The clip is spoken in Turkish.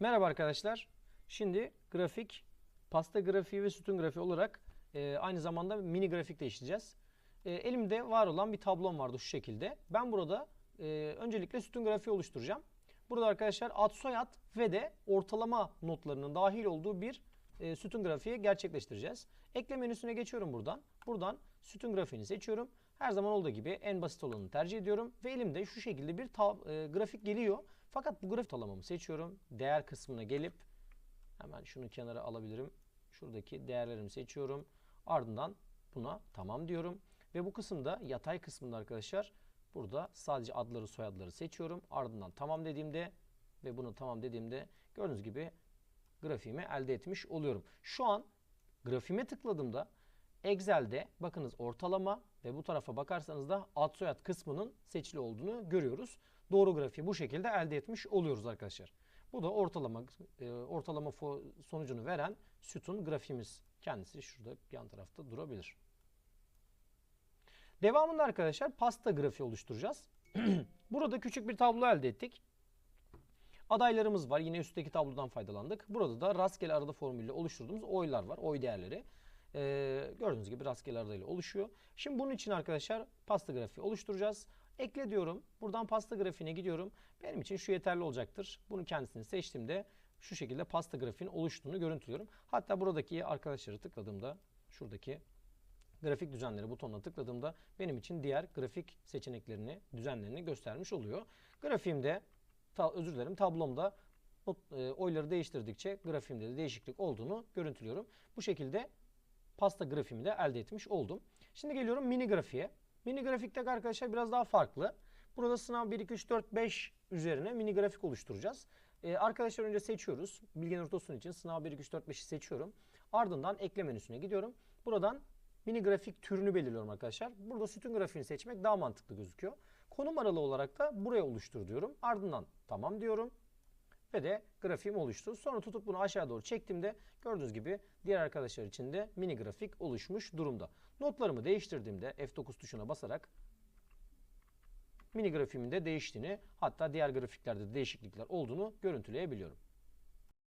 Merhaba arkadaşlar. Şimdi grafik, pasta grafiği ve sütun grafiği olarak e, aynı zamanda mini grafik de işleyeceğiz. E, elimde var olan bir tablom vardı şu şekilde. Ben burada e, öncelikle sütun grafiği oluşturacağım. Burada arkadaşlar ad soyad ve de ortalama notlarının dahil olduğu bir e, sütun grafiği gerçekleştireceğiz. Ekle menüsüne geçiyorum buradan. Buradan sütun grafiğini seçiyorum. Her zaman olduğu gibi en basit olanı tercih ediyorum. Ve elimde şu şekilde bir e, grafik geliyor. Fakat bu grafik ortalamamı seçiyorum. Değer kısmına gelip hemen şunu kenara alabilirim. Şuradaki değerlerimi seçiyorum. Ardından buna tamam diyorum. Ve bu kısımda yatay kısmında arkadaşlar burada sadece adları soyadları seçiyorum. Ardından tamam dediğimde ve bunu tamam dediğimde gördüğünüz gibi grafiğimi elde etmiş oluyorum. Şu an grafiğime tıkladığımda Excel'de bakınız ortalama ve bu tarafa bakarsanız da ad soyad kısmının seçili olduğunu görüyoruz. Doğru grafiği bu şekilde elde etmiş oluyoruz arkadaşlar. Bu da ortalama e, ortalama sonucunu veren sütun grafiğimiz. Kendisi şurada yan tarafta durabilir. Devamında arkadaşlar pasta grafiği oluşturacağız. Burada küçük bir tablo elde ettik. Adaylarımız var. Yine üstteki tablodan faydalandık. Burada da rastgele arada formülle oluşturduğumuz oylar var. Oy değerleri. Ee, gördüğünüz gibi rastgele aradayla oluşuyor. Şimdi bunun için arkadaşlar pasta grafiği oluşturacağız. Ekle diyorum. Buradan pasta grafiğine gidiyorum. Benim için şu yeterli olacaktır. Bunu kendisini seçtiğimde şu şekilde pasta grafiğinin oluştuğunu görüntülüyorum. Hatta buradaki arkadaşları tıkladığımda şuradaki grafik düzenleri butonuna tıkladığımda benim için diğer grafik seçeneklerini, düzenlerini göstermiş oluyor. Grafiğimde, ta, özür dilerim tablomda e, oyları değiştirdikçe grafiğimde de değişiklik olduğunu görüntülüyorum. Bu şekilde pasta grafiğimi de elde etmiş oldum. Şimdi geliyorum mini grafiğe. Mini grafikte arkadaşlar biraz daha farklı. Burada sınav 1, 2, 3, 4, 5 üzerine mini grafik oluşturacağız. Ee, arkadaşlar önce seçiyoruz. Bilgi ortosun için sınav 1, 2, 3, 4, 5'i seçiyorum. Ardından ekle menüsüne gidiyorum. Buradan mini grafik türünü belirliyorum arkadaşlar. Burada sütun grafiğini seçmek daha mantıklı gözüküyor. Konum aralığı olarak da buraya oluştur diyorum. Ardından tamam diyorum ve de grafiğim oluştu. Sonra tutup bunu aşağı doğru çektiğimde gördüğünüz gibi diğer arkadaşlar için de mini grafik oluşmuş durumda. Notlarımı değiştirdiğimde F9 tuşuna basarak mini grafiğimin de değiştiğini hatta diğer grafiklerde de değişiklikler olduğunu görüntüleyebiliyorum.